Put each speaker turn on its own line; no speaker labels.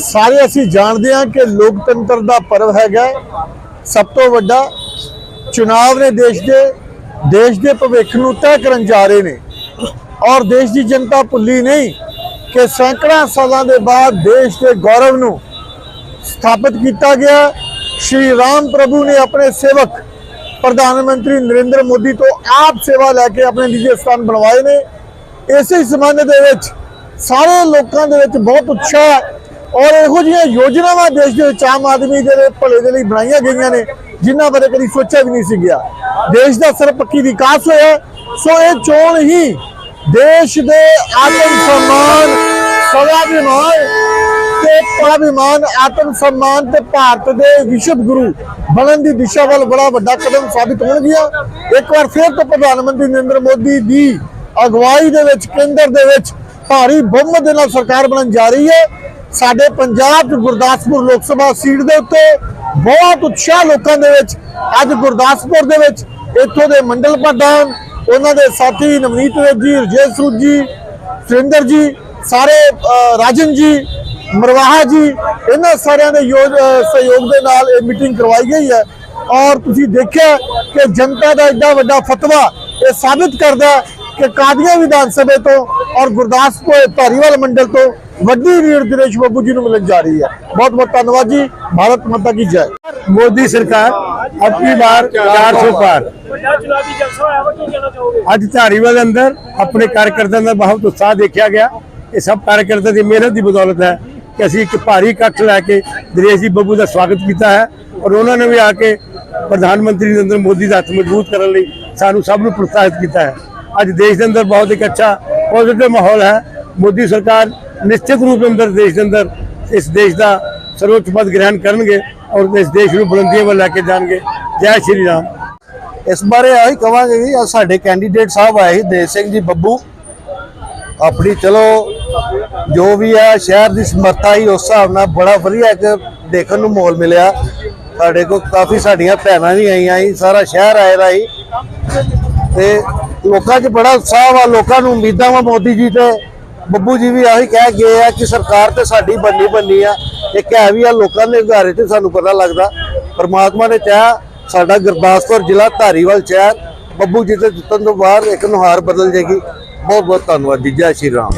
ਸਾਰੇ ਅਸੀਂ ਜਾਣਦੇ ਹਾਂ ਕਿ ਲੋਕਤੰਤਰ ਦਾ ਪਰਵ ਹੈਗਾ ਸਭ ਤੋਂ ਵੱਡਾ। ਚੁਣਾਵ ਨੇ ਦੇਸ਼ ਦੇ ਦੇਸ਼ ਦੇ ਭਵਿੱਖ ਨੂੰ ਤੈਅ ਕਰਨ ਜਾ ਰਹੇ ਨੇ। ਔਰ ਦੇਸ਼ ਦੀ ਜਨਤਾ ਭੁੱਲੀ ਨਹੀਂ ਕਿ ਸੈਂਕੜਾਂ ਸਾਲਾਂ ਦੇ ਬਾਅਦ ਦੇਸ਼ ਦੇ ਗੌਰਵ ਨੂੰ ਸਥਾਪਿਤ ਕੀਤਾ ਗਿਆ। ਸ਼੍ਰੀ ਰਾਮ ਪ੍ਰਭੂ ਨੇ ਆਪਣੇ ਸੇਵਕ ਪ੍ਰਧਾਨ ਮੰਤਰੀ ਨਰਿੰਦਰ ਮੋਦੀ ਤੋਂ ਆਪ ਸੇਵਾ ਲੈ ਕੇ ਆਪਣੇ ਨਿੱਜੀ ਸਥਾਨ ਬਣਵਾਏ ਨੇ। ਇਸੇ ਹੀ ਸੰਬੰਧ ਦੇ ਵਿੱਚ ਸਾਰੇ ਲੋਕਾਂ ਦੇ ਵਿੱਚ ਬਹੁਤ ਉਤਸ਼ਾਹ ਔਰ ਇਹੋ ਜਿਹੀਆਂ ਯੋਜਨਾਵਾਂ ਦੇਸ਼ ਦੇ ਵਿੱਚ ਆਮ ਆਦਮੀ ਦੇ ਭਲੇ ਦੇ ਲਈ ਬਣਾਈਆਂ ਗਈਆਂ ਨੇ, ਜਿਨ੍ਹਾਂ ਬਾਰੇ ਕਦੀ ਸੋਚਿਆ ਵੀ ਨਹੀਂ ਸੀ ਗਿਆ। ਦੇਸ਼ ਦਾ ਸਰਪੱਖੀ ਵਿਕਾਸ ਹੋਇਆ ਸੋ ਇਹ ਚੋਣ ਹੀ ਦੇਸ਼ ਦੇ ਆਤਮ ਸਨਮਾਨ, ਸਵਾਭਿਮਾਨ ਤੇ ਪਾਭਿਮਾਨ ਆਤਮ ਸਨਮਾਨ ਤੇ ਭਾਰਤ ਦੇ ਵਿਸ਼ਵ ਗੁਰੂ ਬਣਨ ਦੀ ਦਿਸ਼ਾ ਵੱਲ ਬੜਾ ਵੱਡਾ ਕਦਮ ਸਾਬਿਤ ਹੋਣਗੀਆਂ ਇੱਕ ਵਾਰ ਫਿਰ ਤੋਂ ਪ੍ਰਧਾਨ ਮੰਤਰੀ ਨਰਿੰਦਰ ਮੋਦੀ ਦੀ ਅਗਵਾਈ ਦੇ ਵਿੱਚ, ਕੇਂਦਰ ਦੇ ਵਿੱਚ ਭਾਰੀ ਬਹੁਮਤ ਦੇ ਨਾਲ ਸਰਕਾਰ ਬਣਨ ਜਾ ਰਹੀ ਹੈ। ਸਾਡੇ ਪੰਜਾਬ ਚ ਗੁਰਦਾਸਪੁਰ ਲੋਕ ਸਭਾ ਸੀਟ ਦੇ ਉੱਤੇ ਬਹੁਤ ਉਤਸ਼ਾਹ ਲੋਕਾਂ ਦੇ ਵਿੱਚ, ਅੱਜ ਗੁਰਦਾਸਪੁਰ ਦੇ ਵਿੱਚ ਇੱਥੋਂ ਦੇ ਮੰਡਲ ਪ੍ਰਧਾਨ, ਉਹਨਾਂ ਦੇ ਸਾਥੀ ਨਵਨੀਤ ਰੇਤ ਜੀ, ਰਜੇਸ਼ ਸੂਦ ਜੀ, ਸੁਰਿੰਦਰ ਜੀ, ਸਾਰੇ ਰਾਜਨ ਜੀ, ਮਰਵਾਹਾ ਜੀ, ਇਹਨਾਂ ਸਾਰਿਆਂ ਦੇ ਯੋਗ- ਸਹਿਯੋਗ ਦੇ ਨਾਲ ਇਹ ਮੀਟਿੰਗ ਕਰਵਾਈ ਗਈ ਹੈ। ਔਰ ਤੁਸੀਂ ਦੇਖਿਆ ਕਿ ਜਨਤਾ ਦਾ ਐਡਾ ਵੱਡਾ ਫਤਵਾ ਇਹ ਸਾਬਿਤ ਕਰਦਾ ਕਿ ਕਾਦੀਆਂ ਵਿਧਾਨ ਸਭਾ ਤੋਂ ਔਰ ਗੁਰਦਾਸਪੁਰ ਧਾਰੀਵਾਲ ਮੰਡਲ ਤੋਂ ਵੱਡੀ ਰੀੜ ਦਿਨੇਸ਼ ਬੱਬੂ ਜੀ ਨੂੰ ਮਿਲਣ ਜਾ ਰਹੀ ਹੈ। ਬਹੁਤ ਬਹੁਤ ਧੰਨਵਾਦ ਜੀ। ਭਾਰਤ ਮਾਤਾ ਕੀ ਜੈ।
ਮੋਦੀ ਸਰਕਾਰ ਅਗਲੀ ਵਾਰ 400
ਪਾਰ।
ਅੱਜ ਧਾਰੀਵਾਲ ਅੰਦਰ ਆਪਣੇ ਕਾਰਕਰਦਿਆਂ ਦਾ ਬਹੁਤ ਉਤਸ਼ਾਹ ਦੇਖਿਆ ਗਿਆ। ਇਹ ਸਭ ਕਾਰਕਰਤਾ ਦੀ ਮਿਹਨਤ ਦੀ ਬਦੌਲਤ ਹੈ ਕਿ ਅਸੀਂ ਇੱਕ ਭਾਰੀ ਇਕੱਠ ਲੈ ਕੇ ਦਿਨੇਸ਼ ਜੀ ਬੱਬੂ ਦਾ ਸਵਾਗਤ ਕੀਤਾ ਹੈ ਔਰ ਉਹਨਾਂ ਨੇ ਵੀ ਆ ਕੇ ਪ੍ਰਧਾਨ ਮੰਤਰੀ ਨਰਿੰਦਰ ਮੋਦੀ ਦਾ ਹੱਥ ਮਜ਼ਬੂਤ ਕਰਨ ਲਈ ਸਾਨੂੰ ਸਭ ਨੂੰ ਪ੍ਰੋਤਸਾਹਿਤ ਕੀਤਾ ਹੈ। ਅੱਜ ਦੇਸ਼ ਦੇ ਅੰਦਰ ਬਹੁਤ ਇੱਕ ਅੱਛਾ ਪੋਜ਼ਿਟਿਵ ਮਾਹੌਲ ਹੈ। ਮੋਦੀ ਸਰਕਾਰ ਨਿਸ਼ਚਿਤ ਰੂਪ ਅੰਦਰ, ਦੇਸ਼ ਦੇ ਅੰਦਰ, ਇਸ ਦੇਸ਼ ਦਾ ਸਰਵਉੱਚ ਪਦ ਗ੍ਰਹਿਣ ਕਰਨਗੇ ਔਰ ਇਸ ਦੇਸ਼ ਨੂੰ ਬੁਲੰਦੀਆਂ ਵੱਲ ਲੈ ਕੇ ਜਾਣਗੇ। ਜੈ ਸ਼੍ਰੀ ਰਾਮ।
ਇਸ ਬਾਰੇ ਆਹੀ ਕਵਾਂਗੇ ਵੀ ਸਾਡੇ ਕੈਂਡੀਡੇਟ ਸਾਹਿਬ ਆਏ ਸੀ, ਦੇਸ਼ ਸਿੰਘ ਜੀ ਬੱਬੂ। ਆਪਣੀ ਚਲੋ, ਜੋ ਵੀ ਆ ਸ਼ਹਿਰ ਦੀ ਸਮਰੱਥਾ ਹੀ ਉਸ ਹਿਸਾਬ ਨਾਲ ਬੜਾ ਵਧੀਆ ਇੱਕ ਦੇਖਣ ਨੂੰ ਮਾਹੌਲ ਮਿਲਿਆ। ਸਾਡੇ ਕੋਲ ਕਾਫੀ ਸਾਡੀਆਂ ਭੈਣਾਂ ਵੀ ਆਈਆਂ ਸੀ ਸਾਰਾ ਸ਼ਹਿਰ ਆਇਆ ਦਾ ਸੀ ਤੇ ਲੋਕਾਂ 'ਚ ਬੜਾ ਉਤਸ਼ਾਹ ਵਾ, ਲੋਕਾਂ ਨੂੰ ਉਮੀਦਾਂ ਵਾ ਮੋਦੀ ਜੀ ਤੇ। ਬੱਬੂ ਜੀ ਵੀ ਆਹੀ ਕਹਿ ਗਏ ਆ ਕਿ ਸਰਕਾਰ ਤੇ ਸਾਡੀ ਬੰਨੀ ਬੰਨੀ ਆ। ਇੱਕ ਹੈ ਵੀ ਆ, ਲੋਕਾਂ ਦੇ ਘਾਰੇ ਤੇ ਸਾਨੂੰ ਪਤਾ ਲੱਗਦਾ। ਪਰਮਾਤਮਾ ਨੇ ਚਾਹਿਆ ਸਾਡਾ ਗੁਰਦਾਸਪੁਰ ਜ਼ਿਲ੍ਹਾ ਧਾਰੀਵਾਲ ਸ਼ਹਿਰ, ਬੱਬੂ ਜੀ ਦੇ ਜਿੱਤਣ ਤੋਂ ਬਾਅਦ ਇੱਕ ਨੁਹਾਰ ਬਦਲ ਜੇਗੀ ਬਹੁਤ ਬਹੁਤ ਧੰਨਵਾਦ ਜੀ, ਜੈ ਸ਼੍ਰੀ ਰਾਮ।